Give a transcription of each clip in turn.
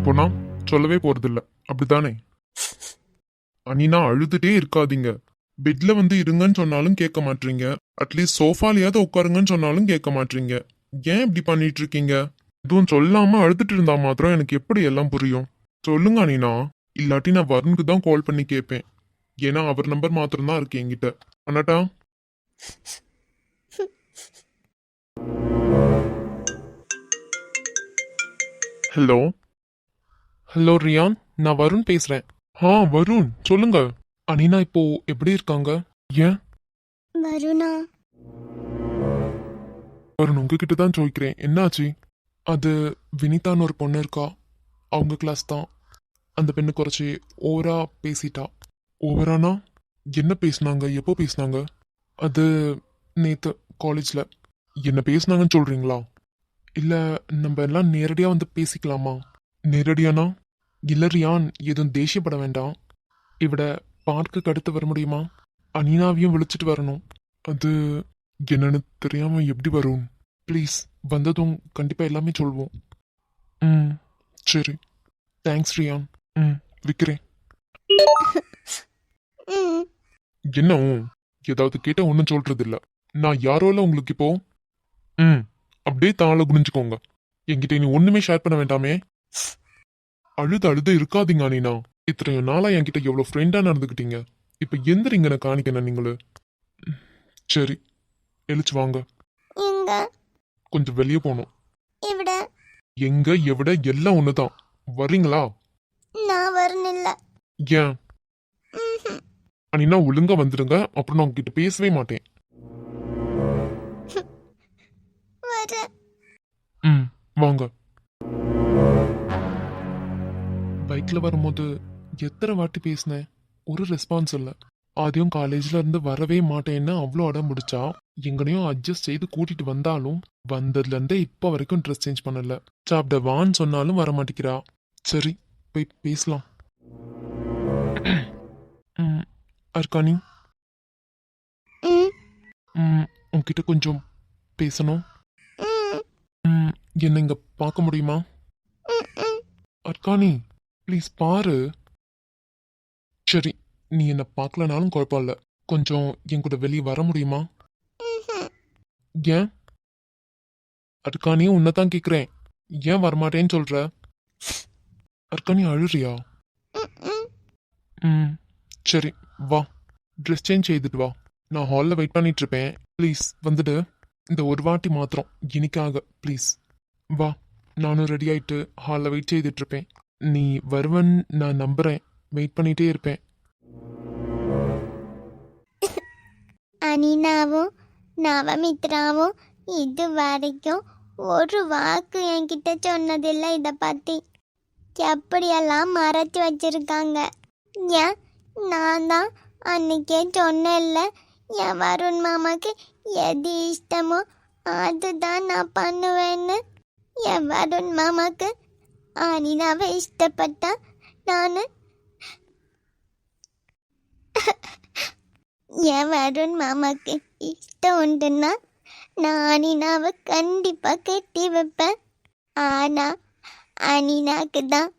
அப்போனா சொல்லவே போறதில்ல. அப்படித்தானே? அனினா அழுதுட்டே இருக்காதீங்க. பெட்ல வந்து இருங்கன்னு சொன்னாலும் கேட்க மாட்டீங்க அட்லீஸ்ட் சோஃபாலையாவது உட்காருங்கன்னு சொன்னாலும் கேட்க மாட்டீங்க ஏன் இப்படி பண்ணிட்டு இருக்கீங்க? எதுவும் சொல்லாம அழுதுட்டு இருந்தா மாத்திரம் எனக்கு எப்படி எல்லாம் புரியும்? சொல்லுங்க அனினா. இல்லாட்டி நான் வருணுக்கு தான் கால் பண்ணி கேட்பேன். ஏன்னா அவர் நம்பர் மாத்திரம் தான் இருக்கு என்கிட்ட. அண்ணாட்டா ஹலோ ஹலோ ரியான் நான் வருண் பேசுறேன். ஆ வருண். சொல்லுங்க. அனினா இப்போ எப்படி இருக்காங்க? ஏன்? வருணா. வருண் உங்ககிட்ட தான் ചോദിக்கிறேன் என்னாச்சு? அது வினிதான்னு ஒரு பொண்ணு இருக்கா? அவங்க கிளாஸ் தான். அந்த பெண்ணு குறைச்சி ஓவரா பேசிட்டா. ஓவரானா என்ன பேசுனாங்க? எப்போ பேசுனாங்க? அது நேத்து காலேஜ்ல என்ன பேசுனாங்கன்னு சொல்றீங்களா? இல்ல நம்ம எல்லாம் நேரடியா வந்து பேசிக்கலாமா? நேரடியானா? இல்ல ரியான் எதுவும் தேசியப்பட வேண்டாம். இவட பார்க்குக்கு அடுத்து வர முடியுமா? அனினாவையும் விழிச்சிட்டு வரணும். அது என்னன்னு தெரியாம எப்படி வரும்? ப்ளீஸ் வந்ததும் கண்டிப்பா எல்லாமே சொல்வோம். ம் சரி. Thanks Ryan. ம் விற்கிறேன் என்ன ஏதாவது கேட்ட ஒன்றும் சொல்றது இல்ல நான் யாரோ இல்லை உங்களுக்கு இப்போ? ம் அப்படியே தாள குனிஞ்சுக்கோங்க. என்கிட்ட நீ ஒன்றுமே ஷேர் பண்ண வேண்டாமே. அழுது அழுது இருக்காதீங்க அனினா. இத்தனையும் நாளா என்கிட்ட எவ்வளவு ஃப்ரெண்டா நடந்துக்கிட்டீங்க இப்ப எந்திரிங்க நான் காணிக்கணும் நீங்களு. சரி எழுச்சு வாங்க. எங்க? கொஞ்சம் வெளியே போகணும் இவிட எங்க எவிட எல்லாம் ஒண்ணுதான். வர்றீங்களா? நான் வரணில்ல. ஏன்? அனினா ஒழுங்கா வந்துடுங்க. அப்புறம் நான் உங்ககிட்ட பேசவே மாட்டேன். வர. ம் வாங்க. பைக்ல வரும்போது எத்தனை வாட்டி பேசினேன்? ஒரு ரெஸ்பான்ஸ் இல்லை. ஆதியும் காலேஜ்ல இருந்து வரவே மாட்டேன்னு அவ்வளோ அடம் பிடிச்சா எங்கனையும் அட்ஜஸ்ட் செய்து கூட்டிட்டு வந்தாலும் வந்ததுல இருந்தே இப்போ வரைக்கும் ட்ரெஸ் சேஞ்ச் பண்ணல. சாப்பிட வான்னு சொன்னாலும் வர மாட்டேங்கிறா. சரி போய் பேசலாம். ம், உன்கிட்ட கொஞ்சம் பேசணும். என்ன இங்க பார்க்க முடியுமா? அர்க்கானி ப்ளீஸ் பாரு. சரி நீ என்ன பார்க்கலனாலும் குழப்பம் இல்ல. கொஞ்சம் என் கூட வெளியே வர முடியுமா? ஏன்? அதுக்கானே உன்னை தான் கேக்குறேன். ஏன் வரமாட்டேன்னு சொல்ற? அர்க்கானி அழுறியா? ம், ம் சரி வா. ட்ரெஸ் சேஞ்ச் செய்துட்டு வா. நான் ஹாலில் வெயிட் பண்ணிட்டு இருப்பேன். ப்ளீஸ் வந்துடு. இந்த ஒரு வாட்டி மாத்திரம் இனிக்காக ப்ளீஸ் வா நானும் ரெடி ஆயிட்டு ஹாலில் வெயிட் செய்துட்டு இருப்பேன். நீ வருவன் நான் நம்புறேன். வெயிட் பண்ணிட்டே இருப்பேன். அனினாவும் நவமித்ராவும் இது வரைக்கும் ஒரு வாக்கு என்கிட்ட சொன்னதில்லை இதை பற்றி எப்படியெல்லாம் மறைச்சி வச்சிருக்காங்க? ஏன்? நான் தான் அன்னைக்கே சொன்னேன்ல என் வருண் மாமாக்கு எது இஷ்டமோ அதுதான் நான் பண்ணுவேன்னு. என் வருண் மாமாக்கு அனிதாவை இஷ்டப்பட்டா நான். என் வருண் மாமாக்கு இஷ்டம் உண்டுன்னா நான் அனினாவை கண்டிப்பா கட்டி வைப்பேன். ஆனா அனினாக்கு தான்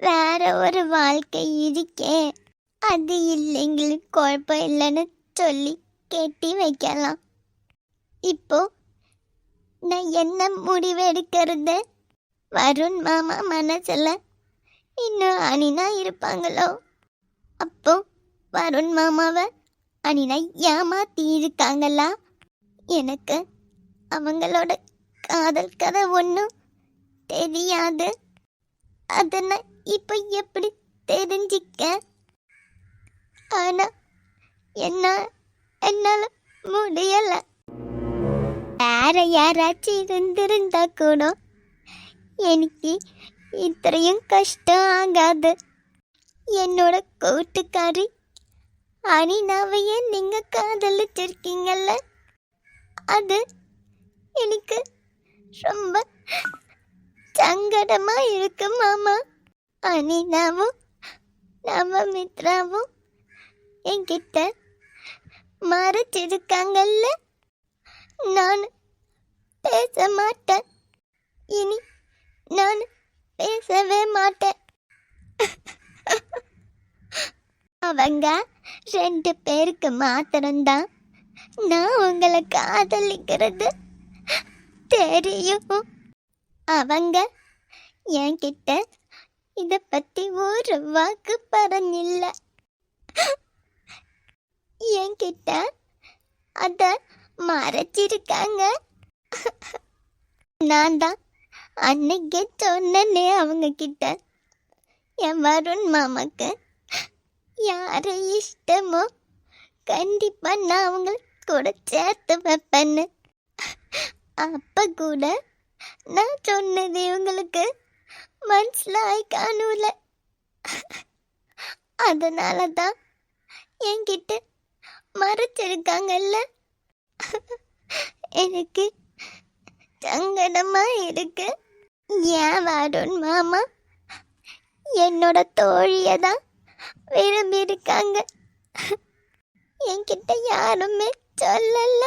வேற ஒரு வாழ்க்கை இருக்கே. அது இல்லைங்களுக்கு குழப்பம் இல்லைன்னு சொல்லி கட்டி வைக்கலாம். இப்போ நான் என்ன முடிவு எடுக்கிறது? வருண் மாமா மனசில் இன்னும் அனினா இருப்பாங்களோ? அப்போ வருண் மாமாவை அனினா ஏமாத்தி இருக்காங்களா? எனக்கு அவங்களோட காதல் கதை ஒன்றும் தெரியாது. அதை நான் இப்போ எப்படி தெரிஞ்சிக்க? ஆனால் என்ன என்னால் முடியலை. வேற யாராச்சும் இருந்திருந்தா கூட എനിക്ക് ഇത്രയും കഷ്ടമാകാതെ എന്നോட കൂട്ടുകാരി അനിനാവയെ നിങ്ങൾ കാതലിച്ചിരിക്കീങ്കല്ല അത് എനിക്ക് ரொம்ப சங்கடமாக இருக்கு மாமா அனினாவும் நவமித்ராவும் என்கிட்ட மறைச்சிருக்காங்கல்ல நான் பேச மாட்டேன் இனி நான் பேசவே மாட்டேன். அவங்க ரெண்டு பேருக்கு மாத்திரம்தான். நான் உங்களை காதலிக்கிறது. தெரியும். அவங்க என்கிட்ட இதை பற்றி ஒரு வாக்கு பறஞ்சில்ல என்கிட்ட அதை மறைச்சிருக்காங்க. நான் தான் அன்னைக்கே சொன்னனே அவங்க கிட்ட. என் வருண் மாமாக்கு யாரை இஷ்டமோ கண்டிப்பா நான் அவங்க கூட சேர்த்து வைப்பேன்னு. அப்ப கூட நான் சொன்னது இவங்களுக்கு மனசுல ஆய்க்கானுல அதனால தான் என்கிட்ட மறைச்சிருக்காங்கல்ல. எனக்கு சங்கடமா இருக்கு. ஏன் வருண் மாமா? என்னோட தோழியை தான் விரும்பி இருக்காங்க என்கிட்ட யாருமே சொல்லல.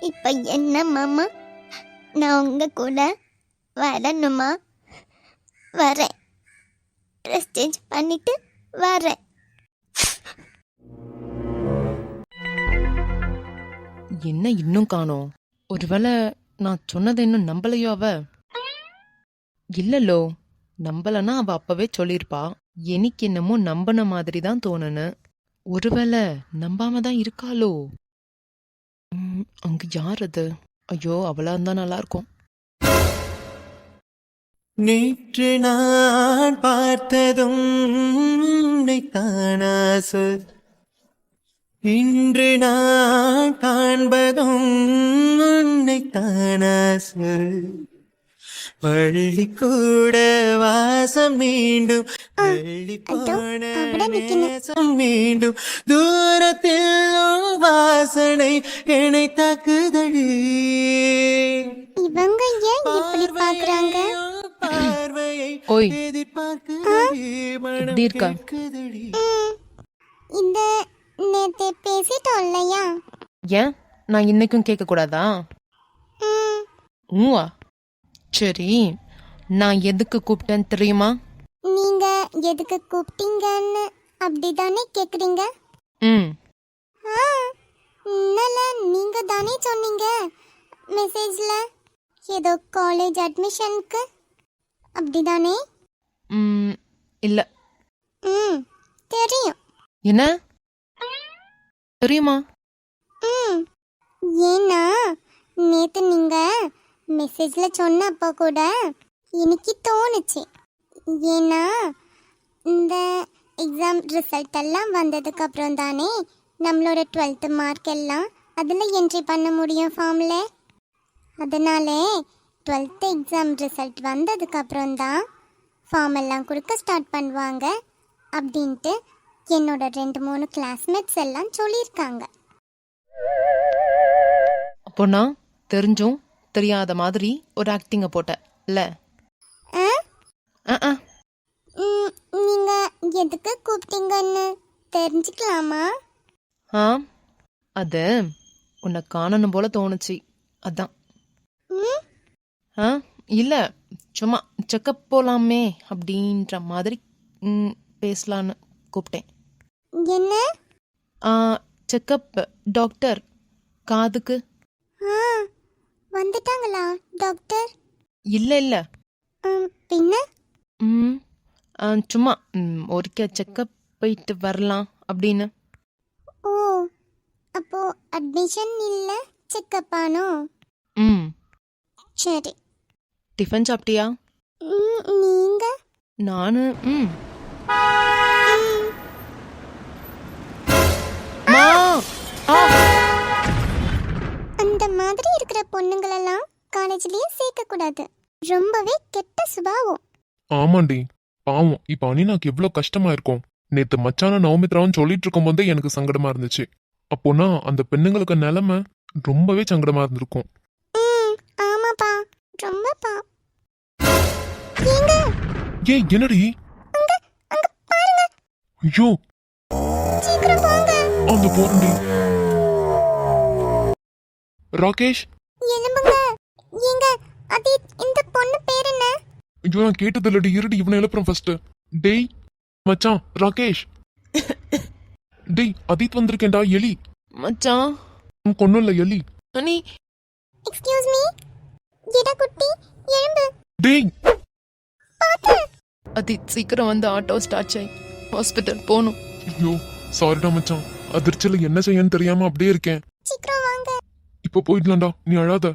இப்ப என்ன மாமா? நான் உங்க கூட வரணுமா? வரேன். ட்ரெஸ் பண்ணிட்டு வரேன். என்ன இன்னும் காணோம்? ஒருவேளை நான் சொன்னதை இன்னும் நம்பலையோ அவ? இல்லலோ நம்பலன்னா அவ அப்பவே சொல்லியிருப்பா. எனக்கு என்னமோ நம்பின மாதிரி தான் தோணுன ஒருவேளை நம்பாம தான் இருக்காளோ? ம், அங்க யார் அது? ஐயோ அவளா இருந்தா நல்லா இருக்கும் நேற்று நான் பார்த்ததும் உன்னை சொல் இன்று நான் காண்பதும் உன்னைத்தானாசு வள்ளி கூட வாசம் மீண்டும் வள்ளி போன நேசம் மீண்டும் தூரத்தில் வாசனை என்னை தாக்குதழி இவங்க ஏன் இப்படி பாக்குறாங்க பார்வையை எதிர்பார்க்குதடி மனம் இந்த நேத்து பேசிட்டோம் இல்லையா ஏன்? நான் இன்னைக்கும் கேட்க கூடாதா ம், ஊவா சரி நான் எதுக்கு கூப்பிட்டேன்னு தெரியுமா? நீங்க எதுக்கு கூப்பிட்டீங்கன்னு அப்படிதானே கேக்குறீங்க? ம். ஆ, இன்னல நீங்க தானே சொன்னீங்க. மெசேஜ்ல ஏதோ காலேஜ் அட்மிஷனுக்கு? அப்படிதானே? ம் இல்ல. ம் தெரியும். என்ன? தெரியுமா? ம். ஏன்னா நேத்து நீங்க மெசேஜ்ல சொன்னப்போ கூட எனக்கு தோணுச்சு. ஏன்னா இந்த எக்ஸாம் ரிசல்ட் எல்லாம் வந்ததுக்கு அப்புறம் தானே நம்மளோட டுவெல்த்து மார்க் எல்லாம் அதில் என்ட்ரி பண்ண முடியும் ஃபார்மில் அதனாலே டுவெல்த்து எக்ஸாம் ரிசல்ட் வந்ததுக்கு அப்புறம் தான் ஃபார்ம் எல்லாம் கொடுக்க ஸ்டார்ட் பண்ணுவாங்க அப்படின்ட்டு என்னோட ரெண்டு மூணு கிளாஸ்மேட்ஸ் எல்லாம் சொல்லியிருக்காங்க. அப்போ நான் தெரிஞ்சும் தெரியாத மாதிரி ஒரு ஆக்டிங்க போட்டேன் இல்ல நீங்க எதுக்கு கூப்பிட்டீங்கன்னு தெரிஞ்சுக்கலாமா? ஆ அது உன்னை காணணும் போல தோணுச்சு. அதான். ஆ இல்ல சும்மா செக்கப் போலாமே அப்படின்ற மாதிரி பேசலான்னு கூப்பிட்டேன். என்ன? செக்கப் டாக்டர் காதுக்கு. ஆ வந்துட்டாங்களா டாக்டர் இல்ல இல்ல. பின்ன? ம் சும்மா ஒருக்க செக்கப் போயிட்டு வரலாம் அப்படின்னு. ஓ அப்போ அட்மிஷன் இல்ல செக்கப் ஆனோ? ம். சரி. டிஃபன் சாப்பிட்டியா? நீங்க? நானு ம், மாதிரி இருக்கிற பொண்ணுங்களெல்லாம் காலேஜ்லயே சேர்க்க கூடாது ரொம்பவே கெட்ட சுபாவம். ஆமாண்டி. பாவம். இப்ப அனினாக்கு எவ்வளவு கஷ்டமா இருக்கும். நேத்து மச்சான நவமித்ராவும் சொல்லிட்டு இருக்கும் போதே எனக்கு சங்கடமா இருந்துச்சு. அப்போனா அந்த பெண்ணுங்களுக்கு நிலைமை ரொம்பவே சங்கடமா இருந்திருக்கும். ஆமாப்பா. ரொம்பப்பா. ஏய் என்னடி? அங்க பாருங்க. ஐயோ. சீக்கிரம் போங்க. அந்த போறண்டி ராகேஷ்? அது இந்த பொண்ணு பேர் என்ன? ஐயோ நான் கேட்டது இல்லடி இருடி இவனை எழுப்புறேன் ஃபர்ஸ்ட் டேய் மச்சான் ராகேஷ். டேய் அதீத் வந்திருக்கேன்டா எலி. மச்சான். உனக்கு ஒன்றும் இல்லை எலி. அனி. எக்ஸ்கியூஸ் மீ எடா குட்டி எழும்பு. டேய். அதி சீக்கிரம் வந்து ஆட்டோ ஸ்டார்ட் ஆயி ஹாஸ்பிட்டல் போகணும் ஐயோ சாரிடா மச்சான். அதிர்ச்சியில் என்ன செய்யன்னு தெரியாம அப்படியே இருக்கேன். சீக்கிரம் இப்போ போயிடலாம்டா. நீ அழாத.